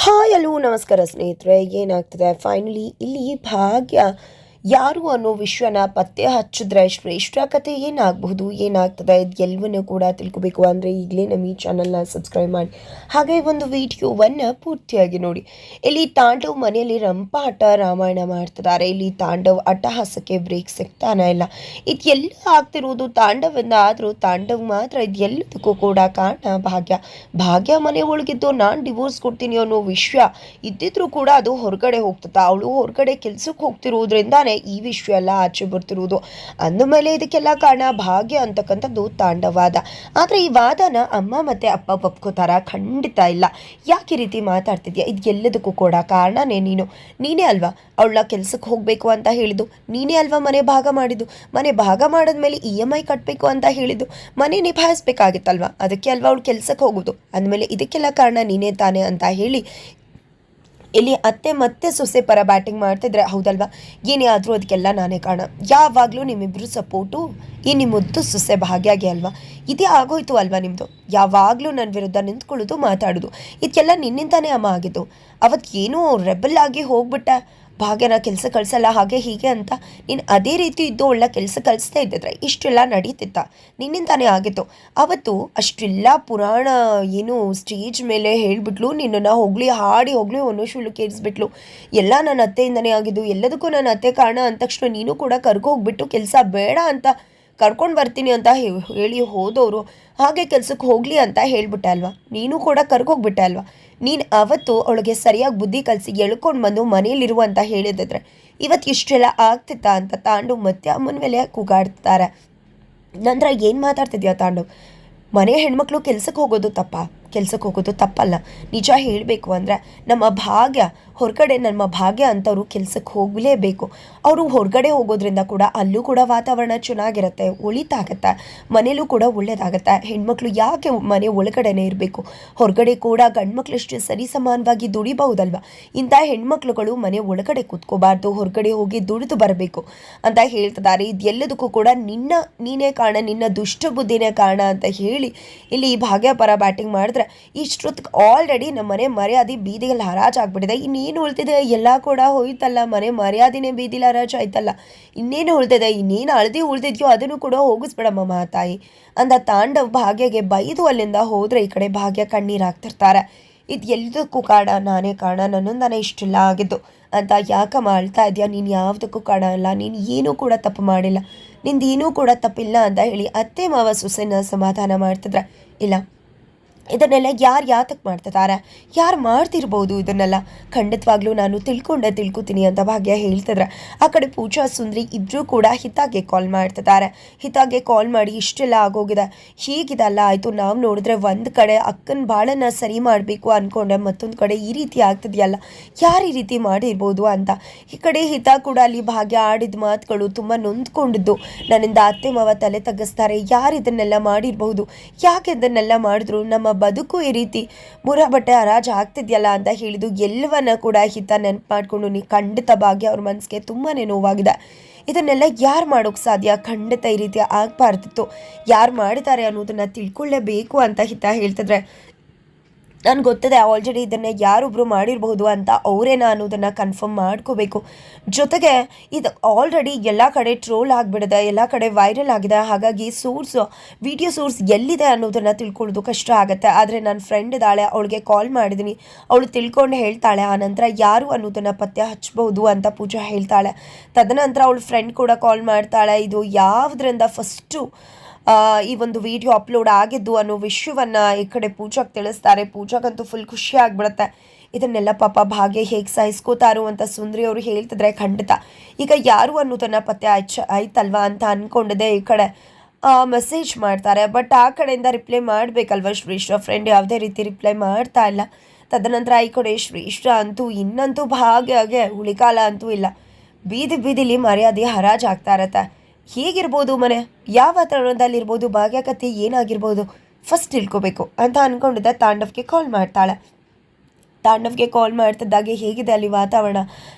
Hi hello ನಮಸ್ಕಾರ ಸ್ನೇಹಿತರೆ ಏನಾಗ್ತದೆ? ಫೈನಲಿ ಇಲ್ಲಿ ಭಾಗ್ಯ ಯಾರು ಅನ್ನೋ ವಿಶ್ವನ ಪತ್ತೆ ಹಚ್ಚಿದ್ರೆ ಶ್ರೇಷ್ಠ ಕಥೆ ಏನಾಗಬಹುದು, ಏನಾಗ್ತದೆ ಎಲ್ಲವನ್ನೂ ಕೂಡ ತಿಳ್ಕೊಬೇಕು. ಅಂದರೆ ಈಗಲೇ ನಮ್ಮ ಈ ಚಾನಲ್ನ ಸಬ್ಸ್ಕ್ರೈಬ್ ಮಾಡಿ. ಹಾಗೆ ಒಂದು ವಿಡಿಯೋವನ್ನು ಪೂರ್ತಿಯಾಗಿ ನೋಡಿ. ಇಲ್ಲಿ ತಾಂಡವ್ ಮನೆಯಲ್ಲಿ ರಂಪಾಟ ರಾಮಾಯಣ ಮಾಡ್ತಿದ್ದಾರೆ. ಇಲ್ಲಿ ತಾಂಡವ್ ಅಟ್ಟಹಾಸಕ್ಕೆ ಬ್ರೇಕ್ ಸಿಗ್ತಾನೆ ಇಲ್ಲ. ಇದೆಲ್ಲ ಆಗ್ತಿರೋದು ತಾಂಡವಿಂದ ಆದರೂ ತಾಂಡವ್ ಮಾತ್ರ ಇದೆಲ್ಲದಕ್ಕೂ ಕೂಡ ಕಾರಣ ಭಾಗ್ಯ. ಭಾಗ್ಯ ಮನೆ ಒಳಗಿದ್ದು ನಾನು ಡಿವೋರ್ಸ್ ಕೊಡ್ತೀನಿ ಅನ್ನೋ ವಿಷಯ ಇದ್ದಿದ್ರು ಕೂಡ ಅದು ಹೊರಗಡೆ ಹೋಗ್ತದೆ. ಅವಳು ಹೊರಗಡೆ ಕೆಲ್ಸಕ್ಕೆ ಹೋಗ್ತಿರೋದ್ರಿಂದಾನೇ ಈ ವಿಷಯ ಎಲ್ಲ ಆಚೆ ಅಂದ ಮೇಲೆ ಇದಕ್ಕೆಲ್ಲ ಕಾರಣ ಭಾಗ್ಯ ಅಂತಕ್ಕಂಥದ್ದು ತಾಂಡವಾದ. ಆದರೆ ಈ ವಾದನ ಅಮ್ಮ ಮತ್ತೆ ಅಪ್ಪ ಒಪ್ಕೋತಾರ ಖಂಡಿತ ಇಲ್ಲ. ಯಾಕೆ ಈ ರೀತಿ ಮಾತಾಡ್ತಿದ್ಯಾ? ಇದು ಎಲ್ಲದಕ್ಕೂ ಕೂಡ ಕಾರಣನೇ ನೀನು. ನೀನೇ ಅಲ್ವಾ ಅವಳ ಕೆಲ್ಸಕ್ಕೆ ಹೋಗಬೇಕು ಅಂತ ಹೇಳಿದ್ದು? ನೀನೇ ಅಲ್ವಾ ಮನೆ ಭಾಗ ಮಾಡಿದ್ದು? ಮನೆ ಭಾಗ ಮಾಡಿದ್ಮೇಲೆ ಇ ಎಂ ಐ ಕಟ್ಟಬೇಕು ಅಂತ ಹೇಳಿದ್ದು? ಮನೆ ನಿಭಾಯಿಸ್ಬೇಕಾಗಿತ್ತಲ್ವಾ? ಅದಕ್ಕೆ ಅಲ್ವಾ ಅವಳು ಕೆಲ್ಸಕ್ಕೆ ಹೋಗೋದು ಅಂದಮೇಲೆ ಇದಕ್ಕೆಲ್ಲ ಕಾರಣ ನೀನೇ ತಾನೇ ಅಂತ ಹೇಳಿ ಇಲ್ಲಿ ಅತ್ತೆ ಮತ್ತೆ ಸೊಸೆ ಪರ ಬ್ಯಾಟಿಂಗ್ ಮಾಡ್ತಿದ್ರೆ ಹೌದಲ್ವಾ? ಏನೇ ಆದರೂ ಅದಕ್ಕೆಲ್ಲ ನಾನೇ ಕಾರಣ. ಯಾವಾಗಲೂ ನಿಮ್ಮಿಬ್ಬರು ಸಪೋರ್ಟು, ಈ ನಿಮ್ಮದ್ದು ಸೊಸೆ ಭಾಗ್ಯಾಗೆ ಅಲ್ವಾ? ಇದೇ ಆಗೋಯ್ತು ಅಲ್ವಾ ನಿಮ್ಮದು ಯಾವಾಗಲೂ ನನ್ನ ವಿರುದ್ಧ ನಿಂತ್ಕೊಳ್ಳೋದು, ಮಾತಾಡೋದು. ಇದಕ್ಕೆಲ್ಲ ನಿನ್ನಿಂದಾನೇ ಅಮ್ಮ ಆಗಿದ್ದು. ಅವತ್ತು ಏನೋ ರೆಬಲ್ ಆಗಿ ಹೋಗ್ಬಿಟ್ಟ. ಭಾಗ್ಯನ ಕೆಲಸ ಕಳಿಸಲ್ಲ, ಹಾಗೆ ಹೀಗೆ ಅಂತ. ನೀನು ಅದೇ ರೀತಿ ಇದ್ದು ಒಳ್ಳೆ ಕೆಲಸ ಕಲಿಸ್ತಾ ಇದ್ದಿದ್ರೆ ಇಷ್ಟೆಲ್ಲ ನಡೀತಿತ್ತ. ನಿನ್ನಿಂದಾನೇ ಆಗಿತ್ತು. ಅವತ್ತು ಅಷ್ಟೆಲ್ಲ ಪುರಾಣ ಏನು ಸ್ಟೇಜ್ ಮೇಲೆ ಹೇಳಿಬಿಟ್ಲು, ನಿನ್ನನ್ನು ಹೋಗ್ಲಿ, ಹಾಡಿ ಹೋಗ್ಲಿ ಶುಳ್ಳು ಕೇಳಿಸ್ಬಿಟ್ಲು. ಎಲ್ಲ ನನ್ನ ಅತ್ತೆಯಿಂದನೇ ಆಗಿದ್ದು, ಎಲ್ಲದಕ್ಕೂ ನನ್ನ ಅತ್ತೆ ಕಾರಣ ಅಂದ ತಕ್ಷಣ ನೀನು ಕೂಡ ಕರ್ಕೊ ಹೋಗ್ಬಿಟ್ಟು ಕೆಲಸ ಬೇಡ ಅಂತ ಕರ್ಕೊಂಡು ಬರ್ತೀನಿ ಅಂತ ಹೇಳಿ ಹೋದವರು, ಹಾಗೆ ಕೆಲ್ಸಕ್ಕೆ ಹೋಗಲಿ ಅಂತ ಹೇಳ್ಬಿಟ್ಟೆ ಅಲ್ವಾ? ನೀನು ಕೂಡ ಕರ್ಕೋಗ್ಬಿಟ್ಟೆ ಅಲ್ವಾ? ನೀನು ಅವತ್ತು ಅವಳಿಗೆ ಸರಿಯಾಗಿ ಬುದ್ಧಿ ಕಲಿಸಿ ಎಳ್ಕೊಂಡು ಬಂದು ಮನೇಲಿರು ಅಂತ ಹೇಳಿದ್ರೆ ಇವತ್ತು ಇಷ್ಟೆಲ್ಲ ಆಗ್ತಿತ್ತಾ? ಅಂತ ತಾಂಡು ಮತ್ತೆ ಅಮ್ಮನ ಮೇಲೆ ಕೂಗಾಡ್ತಾರೆ. ನಂತರ ಏನು ಮಾತಾಡ್ತಿದ್ಯಾ ತಾಂಡು? ಮನೆ ಹೆಣ್ಮಕ್ಳು ಕೆಲ್ಸಕ್ಕೆ ಹೋಗೋದು ತಪ್ಪ? ಕೆಲ್ಸಕ್ಕೆ ಹೋಗೋದು ತಪ್ಪಲ್ಲ. ನಿಜ ಹೇಳಬೇಕು ಅಂದರೆ ನಮ್ಮ ಭಾಗ್ಯ, ಹೊರಗಡೆ ನಮ್ಮ ಭಾಗ್ಯ ಅಂತವರು ಕೆಲ್ಸಕ್ಕೆ ಹೋಗಲೇಬೇಕು. ಅವರು ಹೊರಗಡೆ ಹೋಗೋದ್ರಿಂದ ಕೂಡ ಅಲ್ಲೂ ಕೂಡ ವಾತಾವರಣ ಚೆನ್ನಾಗಿರುತ್ತೆ, ಒಳಿತಾಗತ್ತೆ, ಮನೇಲೂ ಕೂಡ ಒಳ್ಳೆಯದಾಗತ್ತೆ ಹೆಣ್ಮಕ್ಳು ಯಾಕೆ ಮನೆ ಒಳಗಡೆನೇ ಇರಬೇಕು? ಹೊರಗಡೆ ಕೂಡ ಗಂಡ್ಮಕ್ಳಷ್ಟು ಸರಿ ಸಮಾನವಾಗಿ ದುಡಿಬಹುದಲ್ವ? ಇಂಥ ಹೆಣ್ಮಕ್ಳುಗಳು ಮನೆ ಒಳಗಡೆ ಕೂತ್ಕೋಬಾರ್ದು, ಹೊರಗಡೆ ಹೋಗಿ ದುಡಿದು ಬರಬೇಕು ಅಂತ ಹೇಳ್ತಿದ್ದಾರೆ. ಇದೆಲ್ಲದಕ್ಕೂ ಕೂಡ ನಿನ್ನ, ನೀನೇ ಕಾರಣ ನಿನ್ನ ದುಷ್ಟ ಬುದ್ಧಿನೇ ಕಾರಣ ಅಂತ ಹೇಳಿ ಇಲ್ಲಿ ಭಾಗ್ಯ ಪರ ಬ್ಯಾಟಿಂಗ್ ಮಾಡಿದ್ರೆ ಇಷ್ಟೊತ್ತಿಗೆ ಆಲ್ರೆಡಿ ನಮ್ಮ ಮನೆ ಮರ್ಯಾದೆ ಬೀದಿಗೆಲ್ಲ ಹರಾಜಾಗ್ಬಿಟ್ಟಿದೆ. ಇನ್ನೇನು ಉಳ್ತಿದೆ ಎಲ್ಲ ಕೂಡ ಹೋಯ್ತಲ್ಲ ಮನೆ, ಮರ್ಯಾದೆನೇ ಬೀದಿಲಿ ಹರಾಜು ಆಯ್ತಲ್ಲ ಇನ್ನೇನು ಉಳ್ತಿದೆ ಇನ್ನೇನು ಅಳದಿ ಉಳ್ದಿದ್ಯೋ ಅದನ್ನು ಕೂಡ ಹೋಗಿಸ್ಬಿಡಮ್ಮ ಮಾತಾಯಿ. ಅಂದ ತಾಂಡವ್ ಭಾಗ್ಯಗೆ ಬೈದು ಅಲ್ಲಿಂದ ಹೋದ್ರೆ ಈ ಕಡೆ ಭಾಗ್ಯ ಕಣ್ಣೀರು ಹಾಕ್ತಿರ್ತಾರೆ. ಇದು ಎಲ್ಲದಕ್ಕೂ ಕಾರಣ? ನಾನೇ ಕಾರಣ? ನನ್ನೊಂದನೇ ಇಷ್ಟೆಲ್ಲ ಆಗಿದ್ದು. ಅಂತ ಯಾಕಮ್ಮ ಅಳ್ತಾ ಇದೆಯಾ? ನೀನು ಯಾವುದಕ್ಕೂ ಕಾರಣ ಅಲ್ಲ ನೀನು ಏನೂ ಕೂಡ ತಪ್ಪು ಮಾಡಿಲ್ಲ. ನಿಂದು ಏನೂ ಕೂಡ ತಪ್ಪಿಲ್ಲ ಅಂತ ಹೇಳಿ ಅತ್ತೆ ಮಾವ ಸೊಸೆನ ಸಮಾಧಾನ ಮಾಡ್ತಿದ್ರೆ. ಇಲ್ಲ ಇದನ್ನೆಲ್ಲ ಯಾರು ಯಾತಕ್ಕೆ ಮಾಡ್ತಿದ್ದಾರೆ ಯಾರು ಮಾಡ್ತಿರ್ಬೋದು ಇದನ್ನೆಲ್ಲ? ಖಂಡಿತವಾಗ್ಲೂ ನಾನು ತಿಳ್ಕೊಂಡೆ ತಿಳ್ಕೊತೀನಿ ಅಂತ ಭಾಗ್ಯ ಹೇಳ್ತಿದ್ರೆ. ಆ ಕಡೆ ಪೂಜಾ, ಸುಂದ್ರಿ ಇಬ್ಬರೂ ಕೂಡ ಹಿತಾಗೆ ಕಾಲ್ ಮಾಡ್ತಿದ್ದಾರೆ ಹಿತಾಗೆ ಕಾಲ್ ಮಾಡಿ ಇಷ್ಟೆಲ್ಲ ಆಗೋಗಿದೆ. ಹೀಗಿದೆಲ್ಲ ಆಯಿತು, ನಾವು ನೋಡಿದ್ರೆ ಒಂದು ಕಡೆ ಅಕ್ಕನ ಬಾಳನ್ನ ಸರಿ ಮಾಡಬೇಕು ಅಂದ್ಕೊಂಡೆ ಮತ್ತೊಂದು ಕಡೆ ಈ ರೀತಿ ಆಗ್ತಿದೆಯಲ್ಲ? ಯಾರು ಈ ರೀತಿ ಮಾಡಿರ್ಬೋದು ಅಂತ? ಈ ಕಡೆ ಹಿತ ಕೂಡ ಅಲ್ಲಿ ಭಾಗ್ಯ ಆಡಿದ ಮಾತುಗಳು ತುಂಬ ನೊಂದ್ಕೊಂಡಿದ್ದು. ನನ್ನಿಂದ ಅತ್ತೆ, ಮಾವ ತಲೆ ತಗ್ಗಿಸ್ತಾರೆ. ಯಾರು ಇದನ್ನೆಲ್ಲ ಮಾಡಿರಬಹುದು ಯಾಕೆ ಇದನ್ನೆಲ್ಲ ಮಾಡಿದ್ರು? ನಮ್ಮ ಬದುಕು ಈ ರೀತಿ ಮುರ ಬಟ್ಟೆ ಹರಾಜು ಆಗ್ತಿದ್ಯಲ್ಲ ಅಂತ ಹೇಳಿದ್ದು ಎಲ್ಲವನ್ನ ಕೂಡ ಹಿತ ನೆನಪು ಮಾಡಿಕೊಂಡು ನೀ ಖಂಡಿತ ಭಾಗ್ಯ ಅವ್ರ ಮನಸ್ಸಿಗೆ ತುಂಬಾ ನೋವಾಗಿದೆ. ಇದನ್ನೆಲ್ಲ ಯಾರು ಮಾಡೋಕ್ಕೆ ಸಾಧ್ಯ? ಖಂಡಿತ ಈ ರೀತಿ ಆಗಬಾರ್ದಿತ್ತು. ಯಾರು ಮಾಡಿದ್ದಾರೆ ಅನ್ನೋದನ್ನು ತಿಳ್ಕೊಳ್ಳೇಬೇಕು ಅಂತ ಹಿತ ಹೇಳ್ತಿದ್ರೆ. ನನಗೆ ಗೊತ್ತದೆ ಆಲ್ರೆಡಿ ಇದನ್ನು ಯಾರೊಬ್ಬರು ಮಾಡಿರಬಹುದು ಅಂತ ಅವರೇನ ಅನ್ನೋದನ್ನು ಕನ್ಫರ್ಮ್ ಮಾಡ್ಕೋಬೇಕು. ಜೊತೆಗೆ ಇದು ಆಲ್ರೆಡಿ ಎಲ್ಲ ಕಡೆ ಟ್ರೋಲ್ ಆಗಿಬಿಡಿದೆ, ಎಲ್ಲ ಕಡೆ ವೈರಲ್ ಆಗಿದೆ, ಹಾಗಾಗಿ ಸೋರ್ಸ್ ವಿಡಿಯೋ ಸೋರ್ಸ್ ಎಲ್ಲಿದೆ ಅನ್ನೋದನ್ನು ತಿಳ್ಕೊಳ್ಳೋದು ಕಷ್ಟ ಆಗುತ್ತೆ. ಆದರೆ ನನ್ನ ಫ್ರೆಂಡ್ ಇದ್ದಾಳೆ, ಅವಳಿಗೆ ಕಾಲ್ ಮಾಡಿದ್ದೀನಿ ಅವಳು ತಿಳ್ಕೊಂಡು ಹೇಳ್ತಾಳೆ, ಆ ನಂತರ ಯಾರು ಅನ್ನೋದನ್ನು ಪತ್ತೆ ಹಚ್ಚಬಹುದು ಅಂತ ಪೂಜಾ ಹೇಳ್ತಾಳೆ. ತದನಂತರ ಅವಳ ಫ್ರೆಂಡ್ ಕೂಡ ಕಾಲ್ ಮಾಡ್ತಾಳೆ, ಇದು ಯಾವುದರಿಂದ ಫಸ್ಟು ಈ ಒಂದು ವಿಡಿಯೋ ಅಪ್ಲೋಡ್ ಆಗಿದ್ದು ಅನ್ನೋ ವಿಷಯವನ್ನ ಈ ಕಡೆ ಪೂಜಾಗ್ ತಿಳಿಸ್ತಾರೆ. ಪೂಜಾಗಂತೂ ಫುಲ್ ಖುಷಿ ಆಗ್ಬಿಡುತ್ತೆ. ಇದನ್ನೆಲ್ಲ ಪಾಪ ಭಾಗ್ಯ ಹೇಗೆ ಸಹಿಸ್ಕೋತಾರೋ ಅಂತ ಸುಂದ್ರಿ ಅವರು ಹೇಳ್ತಿದ್ರೆ ಖಂಡಿತ. ಈಗ ಯಾರು ಅನ್ನೋದನ್ನ ಪತ್ತೆ ಆಯ್ಚ, ಆಯ್ತಲ್ವಾ ಅಂತ ಅನ್ಕೊಂಡಿದೆ ಈ ಕಡೆ. ಮೆಸೇಜ್ ಮಾಡ್ತಾರೆ. ಬಟ್ ಆ ಕಡೆಯಿಂದ ರಿಪ್ಲೈ ಮಾಡಬೇಕಲ್ವ ಶ್ರೇಷ್ಠ ಫ್ರೆಂಡ್ ಯಾವುದೇ ರೀತಿ ರಿಪ್ಲೈ ಮಾಡ್ತಾ ಇಲ್ಲ. ತದನಂತರ ಈ ಕಡೆ ಶ್ರೇಷ್ಠ ಅಂತೂ ಇನ್ನಂತೂ ಭಾಗ್ಯಗೆ ಉಳಿಕಾಲ ಅಂತೂ ಇಲ್ಲ. ಬೀದಿ ಬೀದಿಲಿ ಮರ್ಯಾದೆ ಹರಾಜ್ ಆಗ್ತಾ ಇರತ್ತೆ. ಹೇಗಿರ್ಬೋದು ಮನೆ? ಯಾವ ವಾತಾವರಣದಲ್ಲಿರ್ಬೋದು ಭಾಗ್ಯ ಕಥೆ ಏನಾಗಿರ್ಬೋದು? ಫಸ್ಟ್ ತಿಳ್ಕೊಬೇಕು ಅಂತ ಅಂದ್ಕೊಂಡಿದ್ದ ತಾಂಡವ್ಗೆ ಕಾಲ್ ಮಾಡ್ತಾಳೆ. ತಾಂಡವ್ಗೆ ಕಾಲ್ ಮಾಡ್ತಿದ್ದಾಗೆ ಹೇಗಿದೆ ಅಲ್ಲಿ ವಾತಾವರಣ?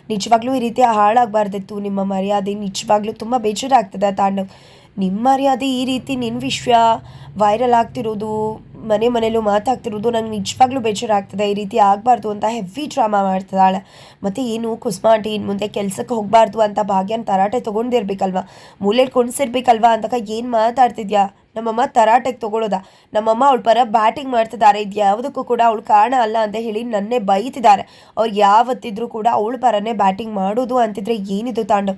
ನಿಜವಾಗ್ಲೂ ಈ ರೀತಿ ಹಾಳಾಗಬಾರ್ದಿತ್ತು. ನಿಮ್ಮ ಮರ್ಯಾದೆ ನಿಜವಾಗ್ಲೂ ತುಂಬ ಬೇಜಾರಾಗ್ತದೆ ತಾಂಡವ್. ನಿಮ್ಮ ಮರ್ಯಾದೆ ಈ ರೀತಿ ನಿನ್ನ ವಿಶ್ವ ವೈರಲ್ ಆಗ್ತಿರೋದು ಮನೆ ಮನೇಲೂ ಮಾತಾಗ್ತಿರೋದು ನಂಗೆ ನಿಜವಾಗ್ಲೂ ಬೇಜಾರಾಗ್ತದೆ. ಈ ರೀತಿ ಆಗಬಾರ್ದು ಅಂತ ಹೆವಿ ಡ್ರಾಮಾ ಮಾಡ್ತಿದ್ದಾಳೆ. ಮತ್ತು ಏನು, ಕುಸುಮಾ ಆಂಟಿ ಇನ್ನು ಮುಂದೆ ಕೆಲಸಕ್ಕೆ ಹೋಗಬಾರ್ದು ಅಂತ ಭಾಗ್ಯನ ತರಾಟೆ ತೊಗೊಂಡಿರ್ಬೇಕಲ್ವ? ಮೂಲೆಯಲ್ಲಿ ಕುಣಿಸಿರ್ಬೇಕಲ್ವಾ ಅಂತಕ ಏನು ಮಾತಾಡ್ತಿದ್ಯಾ? ನಮ್ಮಮ್ಮ ತರಾಟೆಗೆ ತೊಗೊಳೋದ? ನಮ್ಮಮ್ಮ ಅವಳ ಪರ ಬ್ಯಾಟಿಂಗ್ ಮಾಡ್ತಿದ್ದಾರೆ. ಇದು ಯಾವುದಕ್ಕೂ ಕೂಡ ಅವಳು ಕಾರಣ ಅಲ್ಲ ಅಂತ ಹೇಳಿ ನನ್ನೇ ಬೈತಿದ್ದಾರೆ. ಅವ್ರು ಯಾವತ್ತಿದ್ರೂ ಕೂಡ ಅವಳ ಪರನೇ ಬ್ಯಾಟಿಂಗ್ ಮಾಡೋದು ಅಂತಿದ್ರೆ ಏನಿದು ತಾಂಡವ್?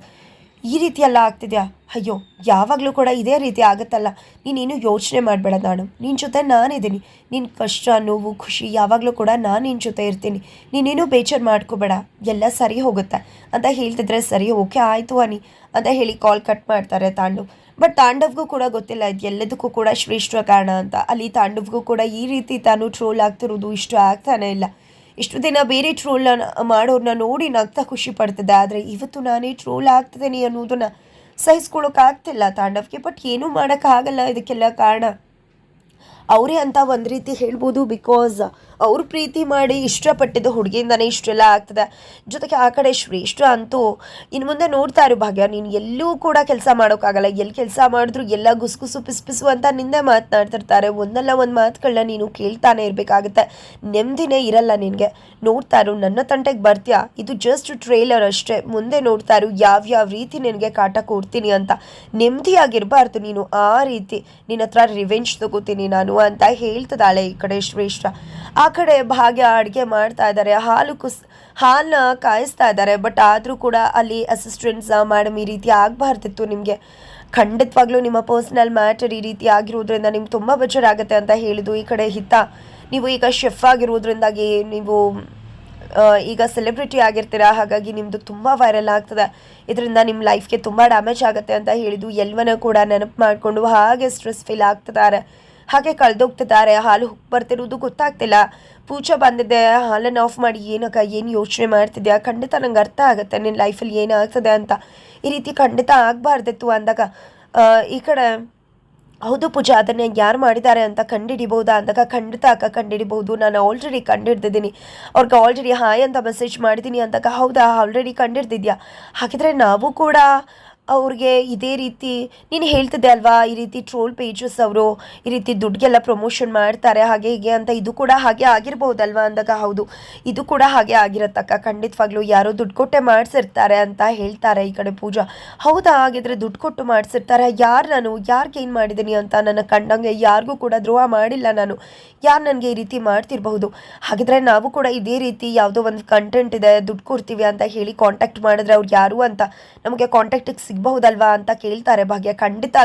ಈ ರೀತಿ ಎಲ್ಲ ಆಗ್ತಿದ್ಯಾ? ಅಯ್ಯೋ, ಯಾವಾಗಲೂ ಕೂಡ ಇದೇ ರೀತಿ ಆಗುತ್ತಲ್ಲ. ನೀನೇನು ಯೋಚನೆ ಮಾಡಬೇಡ ನಾನು. ನಿನ್ನ ಜೊತೆ ನಾನಿದ್ದೀನಿ. ನಿನ್ನ ಕಷ್ಟ, ನೋವು, ಖುಷಿ ಯಾವಾಗಲೂ ಕೂಡ ನಾನು ನಿನ್ನ ಜೊತೆ ಇರ್ತೀನಿ. ನೀನೇನು ಬೇಜಾರು ಮಾಡ್ಕೋಬೇಡ. ಎಲ್ಲ ಸರಿ ಹೋಗುತ್ತೆ. ಅಂತ ಹೇಳ್ತಿದ್ರೆ ಸರಿ, ಓಕೆ, ಆಯಿತು ಅನಿ. ಅಂತ ಹೇಳಿ ಕಾಲ್ ಕಟ್ ಮಾಡ್ತಾರೆ ತಾಂಡವ್ ಬಟ್ ತಾಂಡವ್ಗೂ ಕೂಡ ಗೊತ್ತಿಲ್ಲ, ಇದು ಎಲ್ಲದಕ್ಕೂ ಕೂಡ ಶ್ರೇಷ್ಠ ಕಾರಣ ಅಂತ. ಅಲ್ಲಿ ತಾಂಡವ್ಗೂ ಕೂಡ ಈ ರೀತಿ ತಾನು ಟ್ರೋಲ್ ಆಗ್ತಿರೋದು ಇಷ್ಟ ಆಗ್ತಾನೆ ಇಲ್ಲ. ಇಷ್ಟು ದಿನ ಬೇರೆ ಟ್ರೋಲ್ನ ಮಾಡೋರನ್ನ ನೋಡಿ ನಗ್ತಾ ಖುಷಿ ಪಡ್ತದೆ. ಆದರೆ ಇವತ್ತು ನಾನೇ ಟ್ರೋಲ್ ಆಗ್ತಿದ್ದೀನಿ ಅನ್ನೋದನ್ನು ಸಹಿಸ್ಕೊಳ್ಳೋಕ್ಕಾಗ್ತಿಲ್ಲ ತಾಂಡವಕ್ಕೆ ಬಟ್ ಏನೂ ಮಾಡೋಕ್ಕಾಗಲ್ಲ ಇದಕ್ಕೆಲ್ಲ ಕಾರಣ. ಅವರೇ ಅಂತ ಒಂದು ರೀತಿ ಹೇಳ್ಬೋದು ಬಿಕಾಸ್ ಅವ್ರು ಪ್ರೀತಿ ಮಾಡಿ ಇಷ್ಟಪಟ್ಟಿದ್ದು ಹುಡುಗಿಯಿಂದನೇ ಇಷ್ಟೆಲ್ಲ ಆಗ್ತದೆ. ಜೊತೆಗೆ ಆ ಕಡೆ ಶ್ರೇಷ್ಠ ಅಂತೂ ಇನ್ನು ಮುಂದೆ ನೋಡ್ತಾ ಇರೋ ಭಾಗ್ಯ, ನೀನು ಎಲ್ಲೂ ಕೂಡ ಕೆಲಸ ಮಾಡೋಕ್ಕಾಗಲ್ಲ. ಎಲ್ಲಿ ಕೆಲಸ ಮಾಡಿದ್ರು ಎಲ್ಲ ಗುಸುಗುಸು, ಪಿಸು ಅಂತ ನಿಂದೆ ಮಾತನಾಡ್ತಿರ್ತಾರೆ. ಒಂದಲ್ಲ ಒಂದು ಮಾತುಗಳನ್ನ ನೀನು ಕೇಳ್ತಾನೆ ಇರಬೇಕಾಗುತ್ತೆ. ನೆಮ್ಮದಿನೇ ಇರಲ್ಲ ನಿನಗೆ. ನೋಡ್ತಾ ಇರು, ನನ್ನ ತಂಟೆಗೆ ಬರ್ತೀಯಾ? ಇದು ಜಸ್ಟ್ ಟ್ರೇಲರ್ ಅಷ್ಟೇ. ಮುಂದೆ ನೋಡ್ತಾ ಇರು ಯಾವ್ಯಾವ ರೀತಿ ನಿನಗೆ ಕಾಟ ಕೊಡ್ತೀನಿ ಅಂತ. ನೆಮ್ಮದಿಯಾಗಿರಬಾರ್ದು ನೀನು. ಆ ರೀತಿ ನಿನ್ನ ಹತ್ರ ರಿವೆಂಜ್ ತಗೋತೀನಿ ನಾನು. ಅಂತ ಹೇಳ್ತದಾಳೆ ಈ ಕಡೆ ಶ್ರೇಷ್ಠ. ಆ ಕಡೆ ಭಾಗ್ಯ ಅಡುಗೆ ಮಾಡ್ತಾ ಇದ್ದಾರೆ ಹಾಲು ಕುಸ್ ಹಾಲನ್ನ ಕಾಯಿಸ್ತಾ ಇದ್ದಾರೆ ಬಟ್ ಆದರೂ ಕೂಡ ಅಲ್ಲಿ ಅಸಿಸ್ಟೆಂಟ್ಸ್ ಮೇಡಮ್ ಈ ರೀತಿ ಆಗಬಾರ್ದಿತ್ತು ನಿಮಗೆ. ಖಂಡಿತವಾಗ್ಲೂ ನಿಮ್ಮ ಪರ್ಸ್ನಲ್ ಮ್ಯಾಟರ್ ಈ ರೀತಿ ಆಗಿರೋದ್ರಿಂದ ನಿಮ್ಗೆ ತುಂಬ ಬೇಜಾರಾಗುತ್ತೆ ಅಂತ ಹೇಳಿದ್ದು ಈ ಕಡೆ ಹಿತ. ನೀವು ಈಗ ಶೆಫ್ ಆಗಿರೋದ್ರಿಂದಾಗಿ ನೀವು ಈಗ ಸೆಲೆಬ್ರಿಟಿ ಆಗಿರ್ತೀರಾ, ಹಾಗಾಗಿ ನಿಮ್ಮದು ತುಂಬ ವೈರಲ್ ಆಗ್ತದೆ. ಇದರಿಂದ ನಿಮ್ಮ ಲೈಫ್ಗೆ ತುಂಬ ಡ್ಯಾಮೇಜ್ ಆಗುತ್ತೆ ಅಂತ ಹೇಳಿದ್ದು ಎಲ್ವನ ಕೂಡ ನೆನಪು ಮಾಡಿಕೊಂಡು ಹಾಗೆ ಸ್ಟ್ರೆಸ್ ಫೀಲ್ ಆಗ್ತಿದ್ದಾರೆ. ಹಾಗೆ ಕಳೆದೋಗ್ತಿದ್ದಾರೆ. ಹಾಲು ಹುಕ್ ಬರ್ತಿರೋದು ಗೊತ್ತಾಗ್ತಿಲ್ಲ. ಪೂಜಾ ಬಂದಿದೆ. ಹಾಲನ್ನು ಆಫ್ ಮಾಡಿ ಏನಕ್ಕ, ಏನು ಯೋಚನೆ ಮಾಡ್ತಿದ್ಯಾ? ಖಂಡಿತ ನಂಗೆ ಅರ್ಥ ಆಗುತ್ತೆ. ನಿನ್ನ ಲೈಫಲ್ಲಿ ಏನಾಗ್ತದೆ ಅಂತ. ಈ ರೀತಿ ಖಂಡಿತ ಆಗಬಾರ್ದಿತ್ತು ಅಂದಾಗ ಈ ಕಡೆ, ಹೌದು ಪೂಜಾ, ಅದನ್ನು ಯಾರು ಮಾಡಿದ್ದಾರೆ ಅಂತ ಕಂಡುಹಿಡಿಬೋದಾ ಅಂದಾಗ, ಖಂಡಿತ ಅಕ್ಕ ಕಂಡುಹಿಡಿಬಹುದು ನಾನು ಆಲ್ರೆಡಿ ಕಂಡುಹಿಡ್ದಿದ್ದೀನಿ ಅವ್ರಿಗೆ ಆಲ್ರೆಡಿ ಹಾಯ್ ಅಂತ ಮೆಸೇಜ್ ಮಾಡಿದ್ದೀನಿ ಅಂದಾಗ, ಹೌದಾ ಆಲ್ರೆಡಿ ಕಂಡುಹಿಡ್ದಿದ್ಯಾ ಹಾಗಿದ್ರೆ ನಾವು ಕೂಡ ಅವ್ರಿಗೆ ಇದೇ ರೀತಿ, ನೀನು ಹೇಳ್ತಿದ್ದೆ ಅಲ್ವಾ, ಈ ರೀತಿ ಟ್ರೋಲ್ ಪೇಜಸ್ ಅವರು, ಈ ರೀತಿ ದುಡ್ಡಿಗೆಲ್ಲ ಪ್ರಮೋಷನ್ ಮಾಡ್ತಾರೆ, ಹಾಗೆ ಹೀಗೆ ಅಂತ, ಇದು ಕೂಡ ಹಾಗೆ ಆಗಿರ್ಬೋದಲ್ವಾ ಅಂದಾಗ? ಹೌದು, ಇದು ಕೂಡ ಹಾಗೆ ಆಗಿರತ್ತಕ್ಕ. ಖಂಡಿತವಾಗ್ಲೂ ಯಾರೋ ದುಡ್ಡು ಕೊಟ್ಟೆ ಮಾಡಿಸಿರ್ತಾರೆ ಅಂತ ಹೇಳ್ತಾರೆ ಈ ಕಡೆ ಪೂಜಾ. ಹೌದಾ, ಹಾಗಿದ್ರೆ ದುಡ್ಡು ಕೊಟ್ಟು ಮಾಡಿಸಿರ್ತಾರೆ. ಯಾರು ನಾನು? ಯಾರಿಗೆ ಏನು ಮಾಡಿದ್ದೀನಿ ಅಂತ ನನ್ನ ಕಂಡಂಗೆ ಯಾರಿಗೂ ಕೂಡ ದ್ರೋಹ ಮಾಡಿಲ್ಲ ನಾನು. ಯಾರು ನನಗೆ ಈ ರೀತಿ ಮಾಡ್ತಿರ್ಬಹುದು? ಹಾಗಿದ್ರೆ ನಾವು ಕೂಡ ಇದೇ ರೀತಿ ಯಾವುದೋ ಒಂದು ಕಂಟೆಂಟ್ ಇದೆ, ದುಡ್ಡು ಕೊಡ್ತೀವಿ ಅಂತ ಹೇಳಿ ಕಾಂಟ್ಯಾಕ್ಟ್ ಮಾಡಿದ್ರೆ ಅವ್ರು ಯಾರು ಅಂತ ನಮಗೆ ಕಾಂಟ್ಯಾಕ್ಟಿಗೆ ಸಿಗ್ಬಹುದಲ್ವಾ ಅಂತ ಕೇಳ್ತಾರೆ ಭಾಗ್ಯ, ಖಂಡಿತ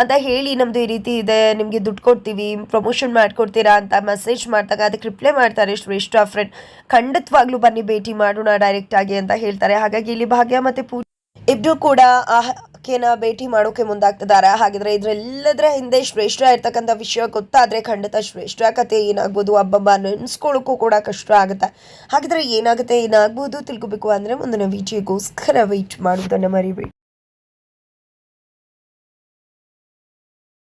ಅಂತ ಹೇಳಿ ನಮ್ದು ಈ ರೀತಿ ಇದೆ, ನಿಮಗೆ ದುಡ್ಡು ಕೊಡ್ತೀವಿ ಪ್ರಮೋಷನ್ ಮಾಡ್ಕೊಡ್ತೀರಾ ಅಂತ ಮೆಸೇಜ್ ಮಾಡಿದಾಗ ಅದಕ್ಕೆ ರಿಪ್ಲೈ ಮಾಡ್ತಾರೆ ಶ್ರೇಷ್ಠ ಫ್ರೆಂಡ್ ಖಂಡಿತವಾಗ್ಲೂ ಬನ್ನಿ, ಭೇಟಿ ಮಾಡೋಣ ಡೈರೆಕ್ಟ್ ಆಗಿ ಅಂತ ಹೇಳ್ತಾರೆ. ಹಾಗಾಗಿ ಇಲ್ಲಿ ಭಾಗ್ಯ ಮತ್ತೆ ಪೂಜೆ ಇಬ್ರು ಕೂಡ ಆಕೆನ ಭೇಟಿ ಮಾಡೋಕೆ ಮುಂದಾಗ್ತಿದ್ದಾರೆ. ಹಾಗಿದ್ರೆ ಇದ್ರೆಲ್ಲದರ ಹಿಂದೆ ಶ್ರೇಷ್ಠ ಇರ್ತಕ್ಕಂಥ ವಿಷಯ ಗೊತ್ತಾದ್ರೆ ಖಂಡಿತ ಶ್ರೇಷ್ಠ ಕತೆ ಏನಾಗ್ಬೋದು ಹಬ್ಬಬ್ಬ ನೆನ್ಸ್ಕೊಳ್ಳೋಕ್ಕೂ ಕೂಡ ಕಷ್ಟ ಆಗುತ್ತೆ. ಹಾಗಿದ್ರೆ ಏನಾಗುತ್ತೆ, ಏನಾಗ್ಬೋದು ತಿಳ್ಕೊಬೇಕು ಅಂದ್ರೆ ಮುಂದಿನ ವಿಡಿಯೋಗೋಸ್ಕರ ವೆಯ್ಟ್ ಮಾಡೋದನ್ನ ಮರಿಬೇಡಿ.